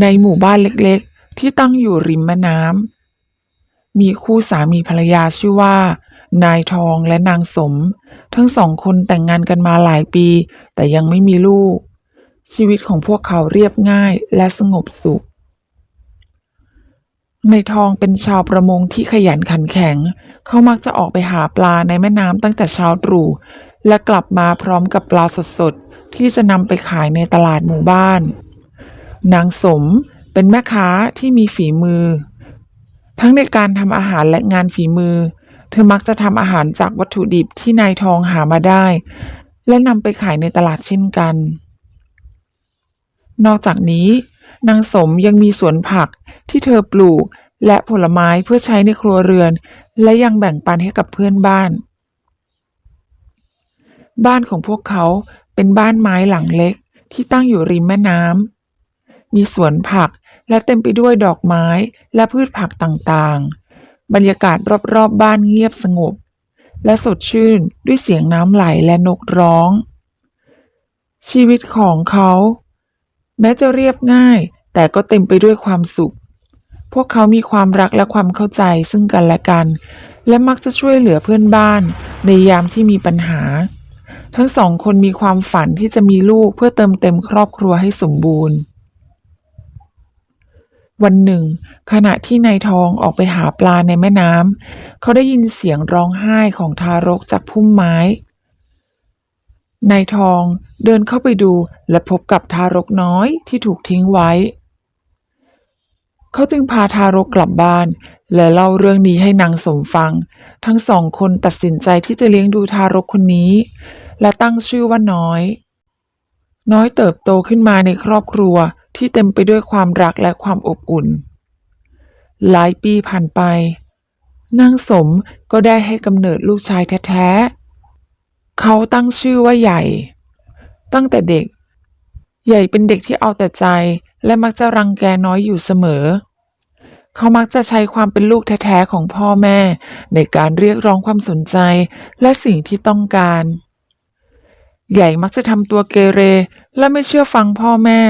ในหมู่บ้านเล็กๆ ที่ตั้งอยู่ริมแม่น้ำมีคู่สามีภรรยาชื่อว่า นายทองและนางสม ทั้งสองคนแต่งงานกันมาหลายปี แต่ยังไม่มีลูก ชีวิตของพวกเขาเรียบง่ายและสงบสุขนายทองเป็นชาวประมงที่ขยันขันแข็ง เขามักจะออกไปหาปลาในแม่น้ำตั้งแต่เช้าตรู่ และกลับมาพร้อมกับปลาสดๆ ที่จะนำไปขายในตลาดหมู่บ้าน นางสมเป็นแม่ค้าที่มีฝีมือ ทั้งในการทำอาหารและงานฝีมือ เธอมักจะทำอาหารจากวัตถุดิบที่นายทองหามาได้ และนำไปขายในตลาดเช่นกัน นอกจากนี้ นางสมยังมีสวนผักที่เธอปลูกและผลไม้เพื่อใช้ในครัวเรือน และยังแบ่งปันให้กับเพื่อนบ้าน บ้านของพวกเขาเป็นบ้านไม้หลังเล็กที่ตั้งอยู่ริมแม่น้ำ มีสวนผักและเต็มไปด้วยดอกไม้และพืชผักต่างๆ บรรยากาศรอบๆบบ้านเงียบสงบ และสดชื่นด้วยเสียงน้ำไหลและนกร้อง ชีวิตของเขา แม้จะเรียบง่าย แต่ก็เต็มไปด้วยความสุข พวกเขามีความรักและความเข้าใจซึ่งกันและกัน และมักจะช่วยเหลือเพื่อนบ้าน ในยามที่มีปัญหา ทั้งสองคนมีความฝันที่จะมีลูกเพื่อเติมเต็มครอบครัวให้สมบูรณ์ วันหนึ่ง ขณะที่นายทองออกไปหาปลาในแม่น้ำเขาได้ยินเสียงร้องไห้ของทารกจากพุ่มไม้นายทองเดินเข้าไปดูและพบกับทารกน้อยที่ถูกทิ้งไว้ เขาจึงพาทารกกลับบ้าน และเล่าเรื่องนี้ให้นางสมฟัง ทั้งสองคนตัดสินใจที่จะเลี้ยงดูทารกคนนี้ และตั้งชื่อว่าน้อย น้อยเติบโตขึ้นมาในครอบครัว ที่เต็มไปด้วยความรักและความอบอุ่น หลายปีผ่านไป นางสมก็ได้ให้กำเนิดลูกชายแท้ๆ เขาตั้งชื่อว่าใหญ่ ตั้งแต่เด็ก ใหญ่เป็นเด็กที่เอาแต่ใจและมักจะรังแกน้อยอยู่เสมอ เขามักจะใช้ความเป็นลูกแท้ๆของพ่อแม่ ในการเรียกร้องความสนใจและสิ่งที่ต้องการ ใหญ่มักจะทำตัวเกเรและไม่เชื่อฟังพ่อแม่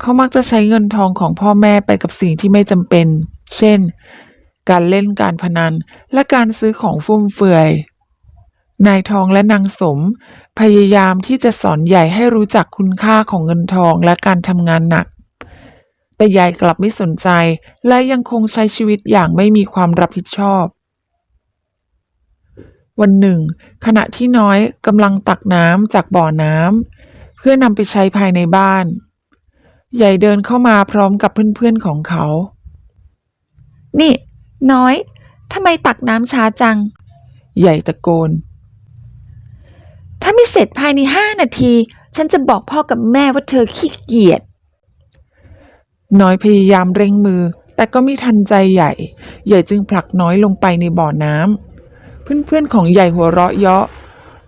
เขามักจะใช้เงินทองของพ่อแม่ไปกับสิ่งที่ไม่จำเป็น เช่น การเล่นการพนันและการซื้อของฟุ่มเฟือย นายทองและนางสม พยายามที่จะสอนใหญ่ให้รู้จักคุณค่าของเงินทองและการทำงานหนัก แต่ใหญ่กลับไม่สนใจและยังคงใช้ชีวิตอย่างไม่มีความรับผิดชอบวันหนึ่ง ขณะที่น้อยกำลังตักน้ำจากบ่อน้ำเพื่อนำไปใช้ภายในบ้าน ใหญ่เดินเข้ามาพร้อมกับเพื่อนๆของเขา นี่ น้อยทำไมตักน้ำช้าจัง ใหญ่ตะโกน ถ้าไม่เสร็จภายในห้านาที ฉันจะบอกพ่อกับแม่ว่าเธอขี้เกียจน้อยพยายามเร่งมือ แต่ก็ไม่ทันใจใหญ่ ใหญ่จึงผลักน้อยลงไปในบ่อน้ำเพื่อนๆของใหญ่หัวเราะเยาะ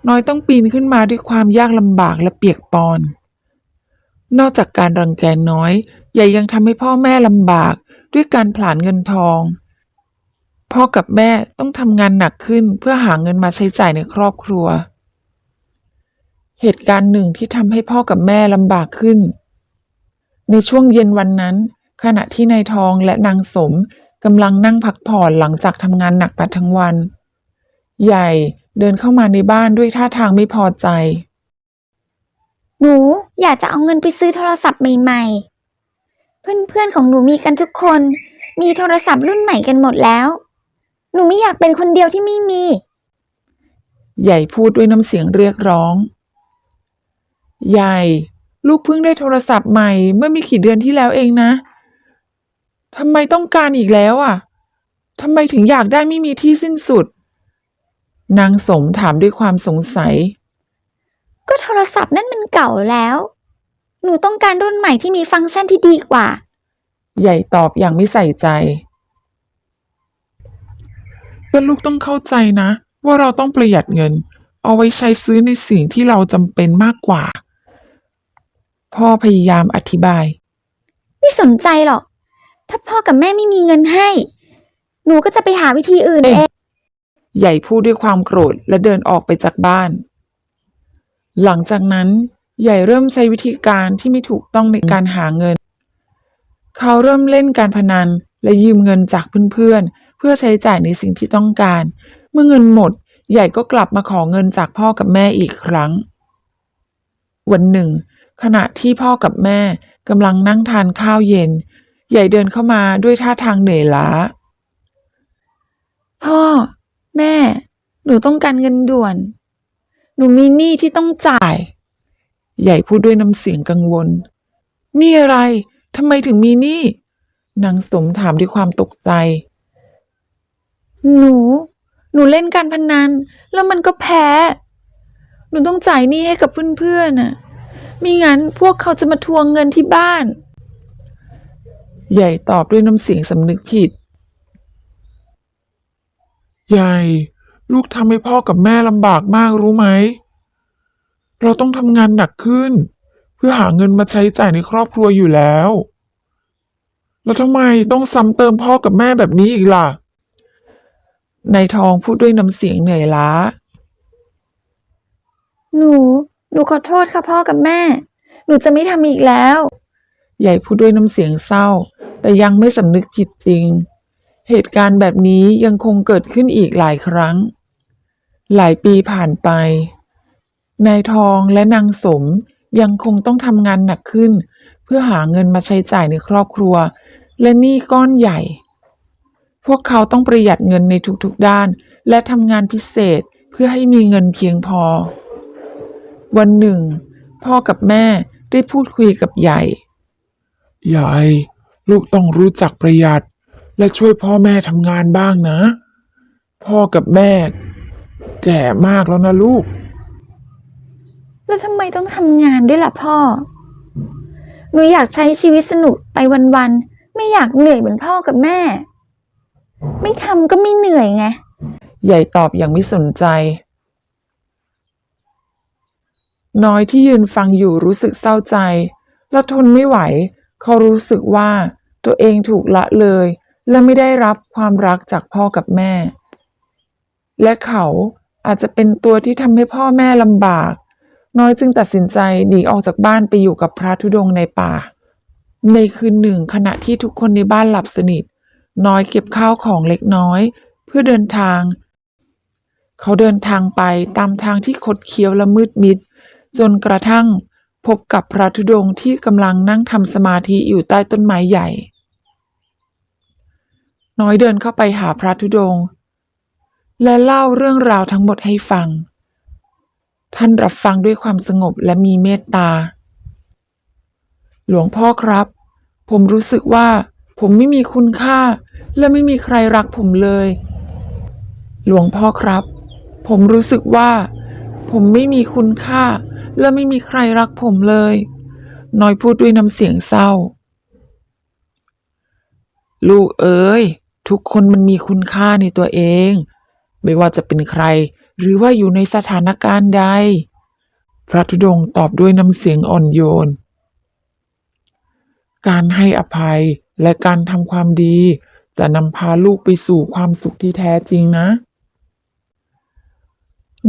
น้อยต้องปีนขึ้นมาด้วยความยากลำบากและเปียกปอน นอกจากการรังแกน้อยใหญ่ยังทำให้พ่อแม่ลำบากด้วยการผลาญเงินทอง พ่อกับแม่ต้องทำงานหนักขึ้นเพื่อหาเงินมาใช้จ่ายในครอบครัว เหตุการณ์หนึ่งที่ทำให้พ่อกับแม่ลำบากขึ้น ในช่วงเย็นวันนั้น ขณะที่นายทองและนางสมกำลังนั่งพักผ่อนหลังจากทำงานหนักมาทั้งวัน ใหญ่เดินเข้ามาในบ้านด้วยท่าทางไม่พอใจ หนูอยากจะเอาเงินไปซื้อโทรศัพท์ใหม่ๆ เพื่อนๆของหนูมีกันทุกคน มีโทรศัพท์รุ่นใหม่กันหมดแล้ว หนูไม่อยากเป็นคนเดียวที่ไม่มี ใหญ่พูดด้วยน้ำเสียงเรียกร้อง ใหญ่ ลูกเพิ่งได้โทรศัพท์ใหม่เมื่อไม่กี่เดือนที่แล้วเองนะทำไมต้องการอีกแล้วอะทำไมถึงอยากได้ไม่มีที่สิ้นสุด นางสมถามด้วยความสงสัย ก็โทรศัพท์นั่นมันเก่าแล้ว หนูต้องการรุ่นใหม่ที่มีฟังก์ชันที่ดีกว่า ใหญ่ตอบอย่างไม่ใส่ใจ แต่ลูกต้องเข้าใจนะ ว่าเราต้องประหยัดเงิน เอาไว้ใช้ซื้อในสิ่งที่เราจำเป็นมากกว่า พ่อพยายามอธิบาย ไม่สนใจหรอก ถ้าพ่อกับแม่ไม่มีเงินให้ หนูก็จะไปหาวิธีอื่นเอ๊ะเองใหญ่พูดด้วยความโกรธและเดินออกไปจากบ้าน หลังจากนั้นใหญ่เริ่มใช้วิธีการที่ไม่ถูกต้องในการหาเงิน เขาเริ่มเล่นการพนันและยืมเงินจากเพื่อนๆ เพื่อใช้จ่ายในสิ่งที่ต้องการ เมื่อเงินหมด ใหญ่ก็กลับมาขอเงินจากพ่อกับแม่อีกครั้ง วันหนึ่ง ขณะที่พ่อกับแม่กำลังนั่งทานข้าวเย็น ใหญ่เดินเข้ามาด้วยท่าทางเหนื่อยล้า พ่อ แม่ หนูต้องการเงินด่วน หนูมีหนี้ที่ต้องจ่าย ใหญ่พูดด้วยน้ำเสียงกังวล นี่อะไร ทำไมถึงมีหนี่นางสมถามด้วยความตกใจ หนู หนูเล่นการพนัน แล้วมันก็แพ้ หนูต้องจ่ายหนี้ให้กับเพื่อนๆน่ะ มิงั้นพวกเขาจะมาทวงเงินที่บ้าน ใหญ่ตอบด้วยน้ำเสียงสำนึกผิด ใหญ่ ลูกทำให้พ่อกับแม่ลำบากมากรู้ไหม เราต้องทำงานหนักขึ้น เพื่อหาเงินมาใช้จ่ายในครอบครัวอยู่แล้ว แล้วทำไมต้องซ้ำเติมพ่อกับแม่แบบนี้อีกล่ะ นายทองพูดด้วยน้ำเสียงเหนื่อยล้า หนู หนูขอโทษค่ะพ่อกับแม่ หนูจะไม่ทำอีกแล้ว ใหญ่พูดด้วยน้ำเสียงเศร้า แต่ยังไม่สำนึกผิดจริง เหตุการณ์แบบนี้ยังคงเกิดขึ้นอีกหลายครั้ง หลายปีผ่านไป นายทองและนางสมยังคงต้องทำงานหนักขึ้น เพื่อหาเงินมาใช้จ่ายในครอบครัว และหนี้ก้อนใหญ่ พวกเขาต้องประหยัดเงินในทุกๆด้าน และทำงานพิเศษเพื่อให้มีเงินเพียงพอ วันหนึ่ง พ่อกับแม่ได้พูดคุยกับใหญ่ ใหญ่ ลูกต้องรู้จักประหยัด และช่วยพ่อแม่ทำงานบ้างนะ พ่อกับแม่ ก่มากแล้วนะลูก แล้วทำไมต้องทำงานด้วยล่ะพ่อ หนูอยากใช้ชีวิตสนุกไปวันๆ ไม่อยากเหนื่อยเหมือนพ่อกับแม่ ไม่ทำก็ไม่เหนื่อยไง ใหญ่ตอบอย่างไม่สนใจ น้อยที่ยืนฟังอยู่รู้สึกเศร้าใจ และทนไม่ไหว เขารู้สึกว่าตัวเองถูกละเลย และไม่ได้รับความรักจากพ่อกับแม่และเขา อาจจะเป็นตัวที่ทำให้พ่อแม่ลำบาก น้อยจึงตัดสินใจหนีออกจากบ้านไปอยู่กับพระธุดงค์ในป่า ในคืนหนึ่งขณะที่ทุกคนในบ้านหลับสนิท น้อยเก็บข้าวของเล็กน้อย เพื่อเดินทาง เขาเดินทางไปตามทางที่คดเคี้ยวและมืดมิด จนกระทั่งพบกับพระธุดงค์ที่กำลังนั่งทำสมาธิอยู่ใต้ต้นไม้ใหญ่ น้อยเดินเข้าไปหาพระธุดงค์ และเล่าเรื่องราวทั้งหมดให้ฟัง ท่านรับฟังด้วยความสงบและมีเมตตา หลวงพ่อครับ ผมรู้สึกว่า ผมไม่มีคุณค่า และไม่มีใครรักผมเลย หลวงพ่อครับ ผมรู้สึกว่า ผมไม่มีคุณค่า และไม่มีใครรักผมเลย น้อยพูดด้วยน้ำเสียงเศร้า ลูกเอ๋ยทุกคนมันมีคุณค่าในตัวเอง ไม่ว่าจะเป็นใคร หรือว่าอยู่ในสถานการณ์ใด พระธุดงค์ตอบด้วยน้ำเสียงอ่อนโยน การให้อภัยและการทำความดี จะนำพาลูกไปสู่ความสุขที่แท้จริงนะ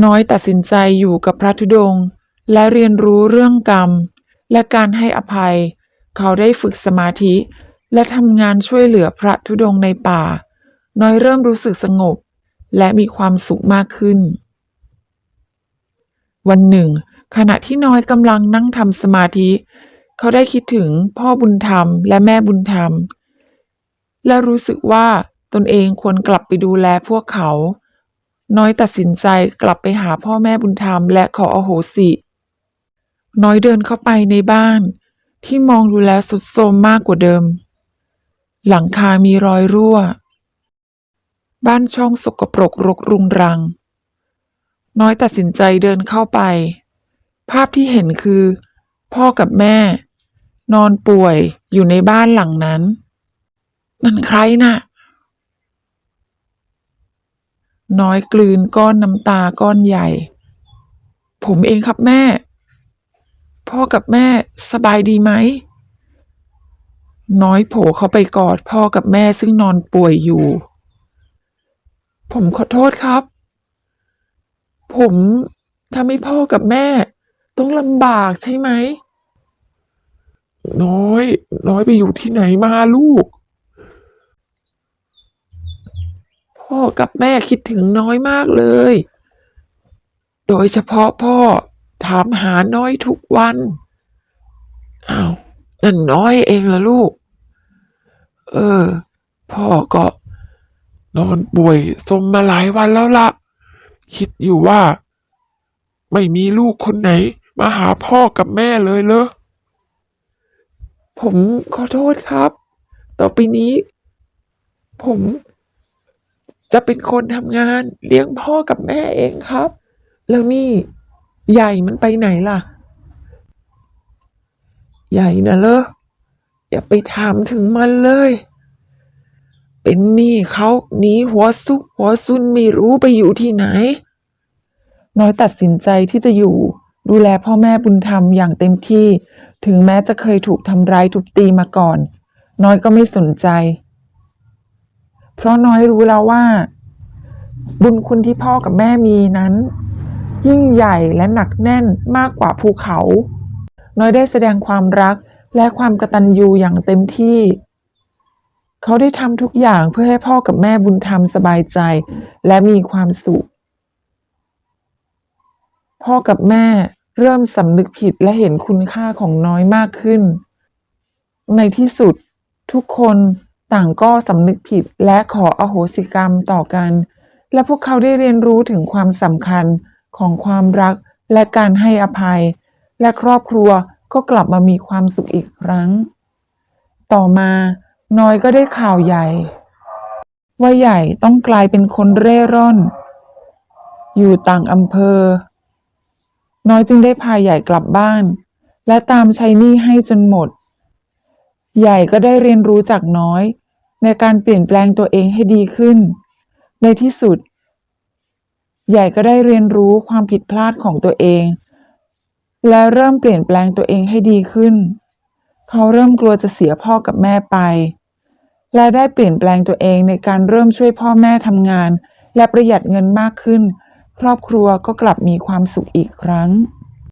น้อยตัดสินใจอยู่กับพระธุดงค์และเรียนรู้เรื่องกรรม และการให้อภัย เขาได้ฝึกสมาธิ และทำงานช่วยเหลือพระธุดงค์ในป่า น้อยเริ่มรู้สึกสงบ และมีความสุขมากขึ้น วันหนึ่ง ขณะที่น้อยกำลังนั่งทำสมาธิ เขาได้คิดถึงพ่อบุญธรรมและแม่บุญธรรม และรู้สึกว่าตนเองควรกลับไปดูแลพวกเขา น้อยตัดสินใจกลับไปหาพ่อแม่บุญธรรมและขออโหสิ น้อยเดินเข้าไปในบ้าน ที่มองดูแลสุดโทมมากกว่าเดิม หลังคามีรอยรั่ว บ้านช่องสกปรกรกรุงรัง น้อยตัดสินใจเดินเข้าไป ภาพที่เห็นคือ พ่อกับแม่ นอนป่วยอยู่ในบ้านหลังนั้น นั่นใครน่ะ น้อยกลืนก้อนน้ำตาก้อนใหญ่ ผมเองครับแม่ พ่อกับแม่สบายดีไหมน้อยโผล่เข้าไปกอดพ่อกับแม่ซึ่งนอนป่วยอยู่ ผมขอโทษครับ ผมทำให้พ่อกับแม่ ต้องลำบากใช่ไหม น้อย น้อยไปอยู่ที่ไหนมาลูก พ่อกับแม่คิดถึงน้อยมากเลย โดยเฉพาะพ่อถามหาน้อยทุกวัน อ้าว นั่นน้อยเองละลูก เออ พ่อก็ นอนป่วยสมมาหลายวันแล้วละคิดอยู่ว่า ไม่มีลูกคนไหน มาหาพ่อกับแม่เลยเหรอผมขอโทษครับ ต่อไปนี้ ผม จะเป็นคนทำงานเลี้ยงพ่อกับแม่เองครับ แล้วนี่ใหญ่มันไปไหนล่ะ ใหญ่นะเลออย่าไปถามถึงมันเลย เป็นหนี้เขาหนีหัวซุกหัวซุนไม่รู้ไปอยู่ที่ไหน น้อยตัดสินใจที่จะอยู่ ดูแลพ่อแม่บุญธรรมอย่างเต็มที่ ถึงแม้จะเคยถูกทำร้ายทุบตีมาก่อน น้อยก็ไม่สนใจ เพราะน้อยรู้แล้วว่า บุญคุณที่พ่อกับแม่มีนั้น ยิ่งใหญ่และหนักแน่นมากกว่าภูเขา น้อยได้แสดงความรักและความกตัญญูอย่างเต็มที่ เขาได้ทำทุกอย่างเพื่อให้พ่อกับแม่บุญธรรมสบายใจ และมีความสุข พ่อกับแม่เริ่มสำนึกผิดและเห็นคุณค่าของน้อยมากขึ้น ในที่สุดทุกคนต่างก็สำนึกผิดและขออโหสิกรรมต่อกัน และพวกเขาได้เรียนรู้ถึงความสำคัญของความรักและการให้อภัย และครอบครัวก็กลับมามีความสุขอีกครั้ง ต่อมา น้อยก็ได้ข่าวใหญ่ ว่าใหญ่ต้องกลายเป็นคนเร่ร่อน อยู่ต่างอำเภอ น้อยจึงได้พาใหญ่กลับบ้าน และตามใช้หนี้ให้จนหมด ใหญ่ก็ได้เรียนรู้จากน้อย ในการเปลี่ยนแปลงตัวเองให้ดีขึ้น ในที่สุด ใหญ่ก็ได้เรียนรู้ความผิดพลาดของตัวเอง และเริ่มเปลี่ยนแปลงตัวเองให้ดีขึ้นเขาเริ่มกลัวจะเสียพ่อกับแม่ไป และได้เปลี่ยนแปลงตัวเองในการเริ่มช่วยพ่อแม่ทำงาน และประหยัดเงินมากขึ้น ครอบครัวก็กลับมีความสุขอีกครั้ง